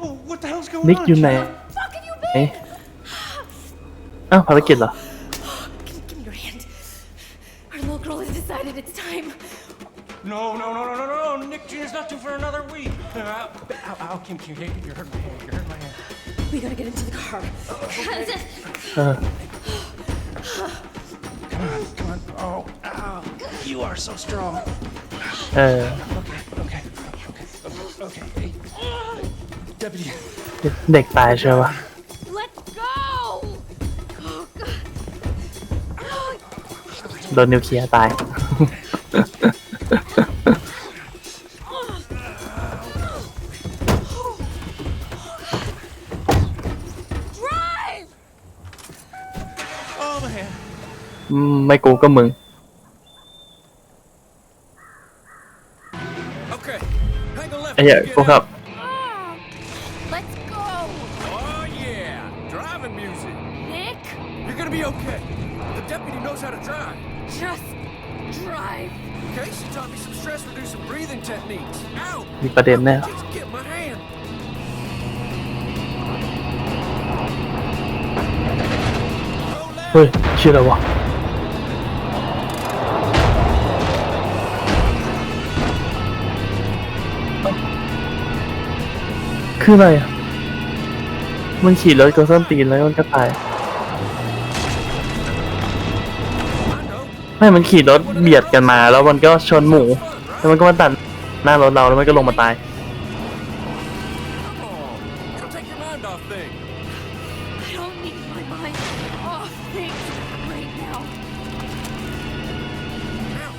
Whoa, what the hell's going นิก on? อยู่ไหน fuck have you เอ๊ะ been? อ้าวภารกิจเหรอ Give, give me your hand. Our little girl has decided it's time. No, no, no, no, no, no, no. Nick Jr.'s not due for another week. Uh, ow, ow, Kim, Kim, you you hurt my hand. You hurt my hand. We gotta get into the car. เออ Come on, come on. Oh, ow. You are so strong. เออ Okay, okay, okay, Deputy, เด็กตายใช่ปะ Let's go! Oh, God. โดนนิวเคลียร์ตาย Drive! oh man. อืมไม่กูก็มึง Okay, hang a left. ไอ้เหี้ย when you กู get ครับ just drive. Okay, she taught me some stress-reducing breathing techniques. Ow! มีประเด็นแน่ Just get my hand. เฮ้ยชื่ออะไรวะ คืออะไรอะ มันขี่รถก็ส้นตีนแล้วมันก็ตาย ไม่มันขี่รถเบียดกันมา แล้วมันก็ชนหมู แล้วมันก็มาตัดหน้ารถเราแล้วมันก็ลงมาตาย Come on. It'll take your mind off things. I don't need my mind off things right now. Ow!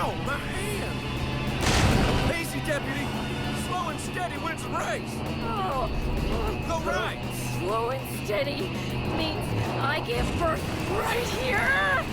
Ow! My hand! Easy, deputy. Slow and steady wins the race. Oh, Go right. slow and steady means I give birth right here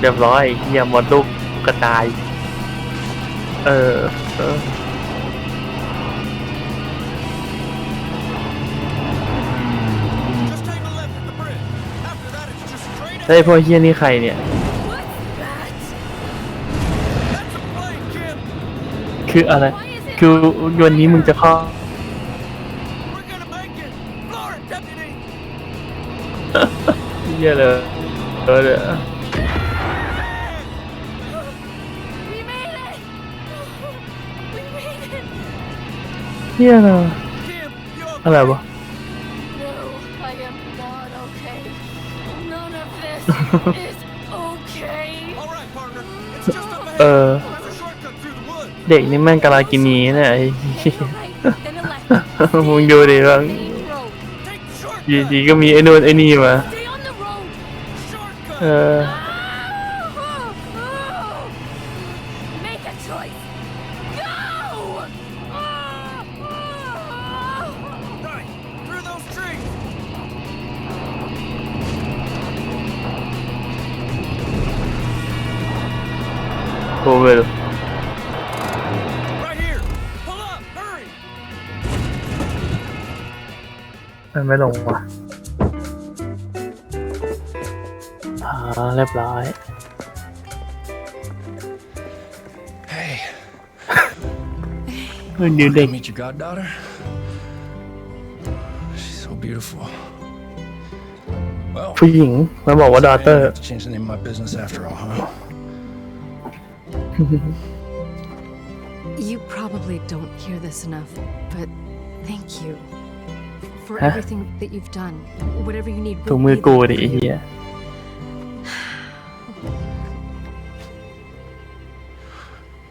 เรียบร้อยเฮียหมดลูกกระจาย เออเออ Just take a left at the bridge. After that, it's just straight แล้วไอ้พวกเฮียนี่ใครเนี่ย What's that? That's a plane, Kim. คืออะไร คือวันนี้มึงจะเข้อ We're gonna make it. Floor it, deputy. เฮียเลยเออเดี๋ย เฮียนะอะไรวะ เออ เด็กนี่แม่งกะลากินีเนี่ยไอ้มึงดูดิว่าจีๆก็มีไอ้นู่นไอ้นี่มา เออ Make a choice. มันไม่ลงว่ะอ่าเรียบร้อย Hey. เฮ้ยนิ้วเด็ก meet your goddaughter. She's so beautiful. Well, ผู้หญิงมันบอกว่าดอเตอร์ have to change the name of my business after all, huh? You probably don't hear this enough, but thank you for Huh? everything that you've done. Whatever you need, ถุง we'll มือ be กู there ดิ for ไอ้ you. เฮีย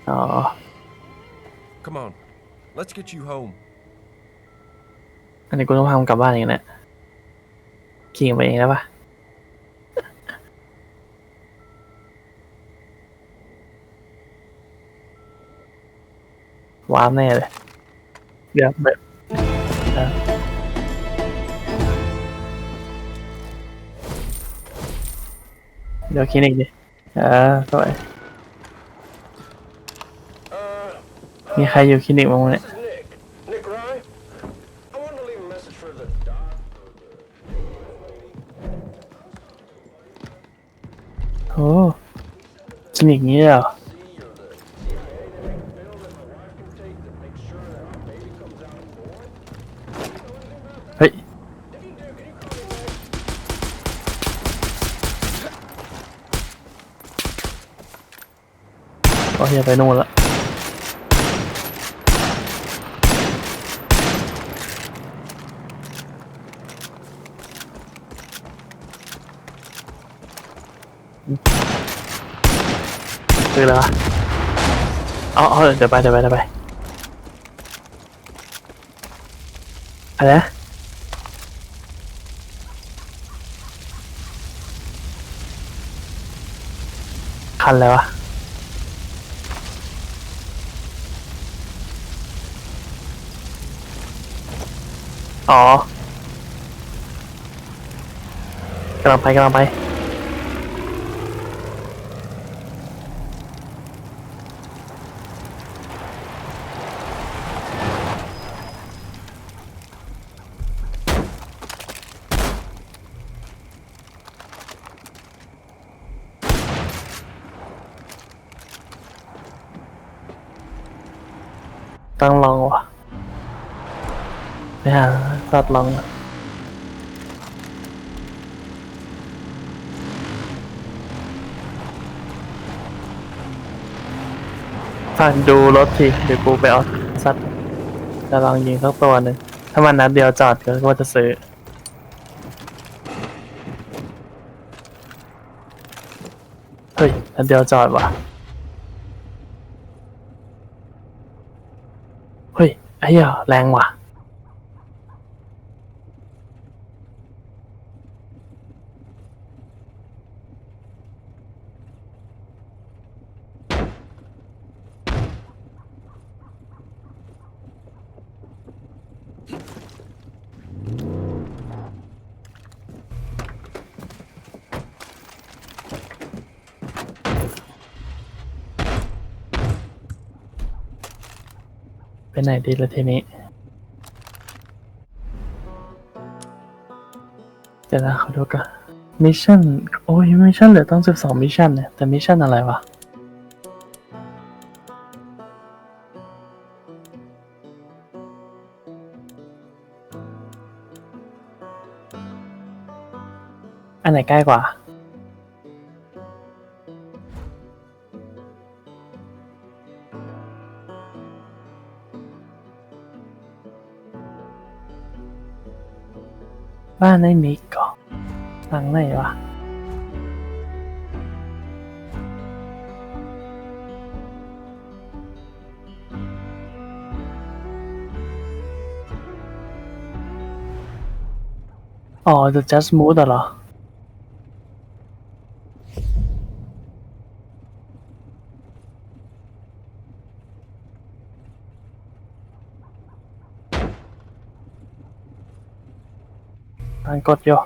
อ๋อ Come on, let's get you home. อันนี้กูต้องพามันกลับบ้านอย่างนี้แหละขี่ไปเองได้ปะว้าวแน่เลย เดี๋ยวแบบ เดี๋ยวคลินิกดิเออสวยมีใครอยู่คลินิกบ้างวะเนี่ย โอ้คลินิกนี้เหรอ โอ้ยอย่าไปโน่นละคืออะไรวะเอาเอาเดี๋ยวไปเดี๋ยวไปเดี๋ยวไปอะไรนะคันอะไรวะ อ๋อกำลังไปกำลังไปตั้งลองวะไปหา สัตว์ลองก่อนดูรถทีเดี๋ยวกูไปเอาสัตว์จะลองยิงสักตัวหนึ่งถ้ามันนัดเดียวจอดก็ว่าจะซื้อเฮ้ยนัดเดียวจอดว่ะเฮ้ยไอ้เหี้ยแรงว่ะ ไปไหนดีละทีนี้ เดี๋ยวนะขอดูกันมิชชั่น โอ้ยมิชชั่นเหลือต้องสิบสองมิชชั่นเนี่ย แต่มิชชั่นอะไรวะอันไหนใกล้กว่า บ้านไอ้มิกก่อหลังไหนวะอ๋อ The Just Move เหรอ อ่านกดอยู่